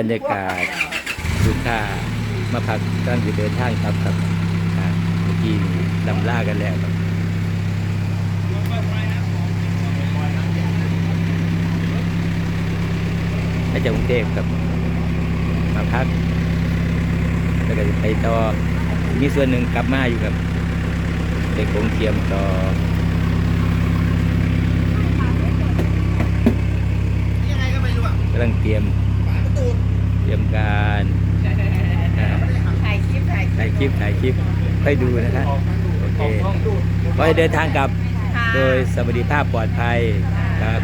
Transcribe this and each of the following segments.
บรรยากาศลูกค้ามาพักกำลังจะเดินทางครับครับเมื่อกี้ลำล่ากันแล้วครับมาจากกรุงเทพครับมาพักแล้วก็ไปต่อมีส่วนหนึ่งกลับมาอยู่ครับไปคงเทียมต่อำลังเตรียมเตรียมการอ่าถ่ายคลิปถ่ายถ่ายคลิปถ่ายคลิปค่อยดูนะครับโอเคขอให้เดินทางกลับโดยสวัสดิภาพปลอดภัยครับ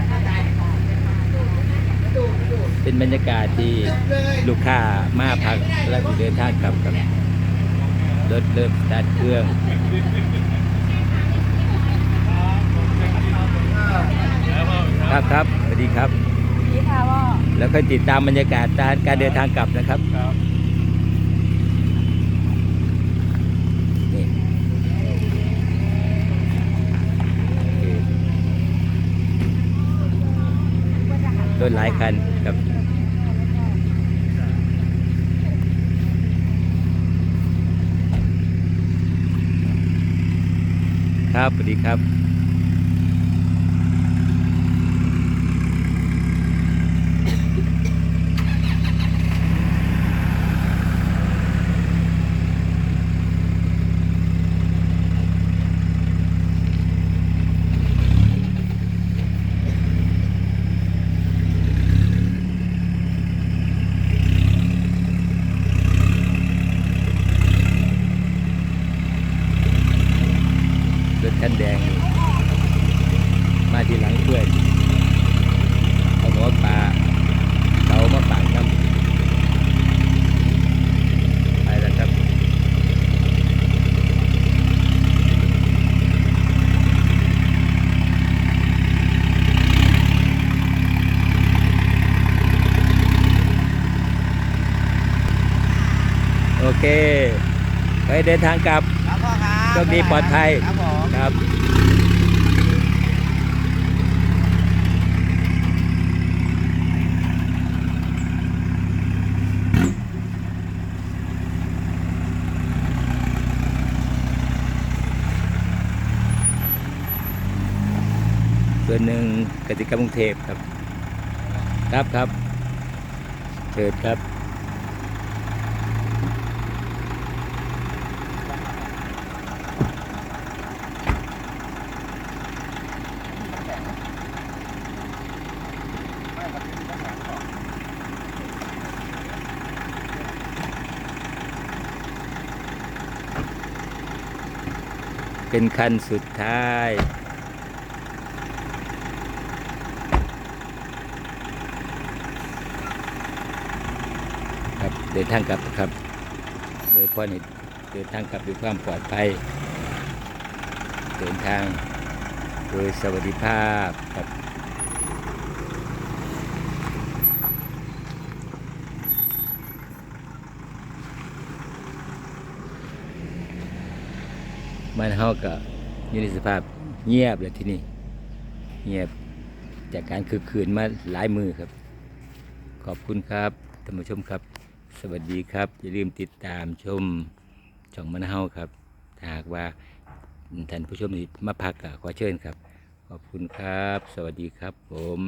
เป็นบรรยากาศที่ลูกค้ามาพักแล้วก็เดินทางกลับกับรถเริ่มสตาร์ทเครื่องครับครับสวัสดีครับนี่ค่ะว่า แล้วก็ติดตามบรรยากาศการการเดินทางกลับนะครับนี่โอเครถหลายคันครับครับสวัสดีครับ รถคันแดงมาทีหลังเพื่อนเอาหัวปลาเรามาปากน้ำไปแล้วครับโอเค ไปเดินทางกลับครับพ่อครับโชคดีปลอดภัย ครับผม ครับ ส่วนหนึ่งกติกรรมกรุงเทพครับ ครับครับเชิญครับ เป็นคันสุดท้าย ครับเดินทางกลับครับ โดยพ่อนี่เดินทางกลับด้วยความปลอดภัย เดินทางโดยสวัสดิภาพครับ มันเฮาก็อยู่ในสภาพเงียบเลยที่นี่ เงียบจากการคือคืนมาหลายมือครับ ขอบคุณครับท่านผู้ชมครับ สวัสดีครับ อย่าลืมติดตามชมช่องมันเฮาครับถ้าหากว่าท่านผู้ชมที่มาพักก็ขอเชิญครับ ขอบคุณครับ สวัสดีครับผม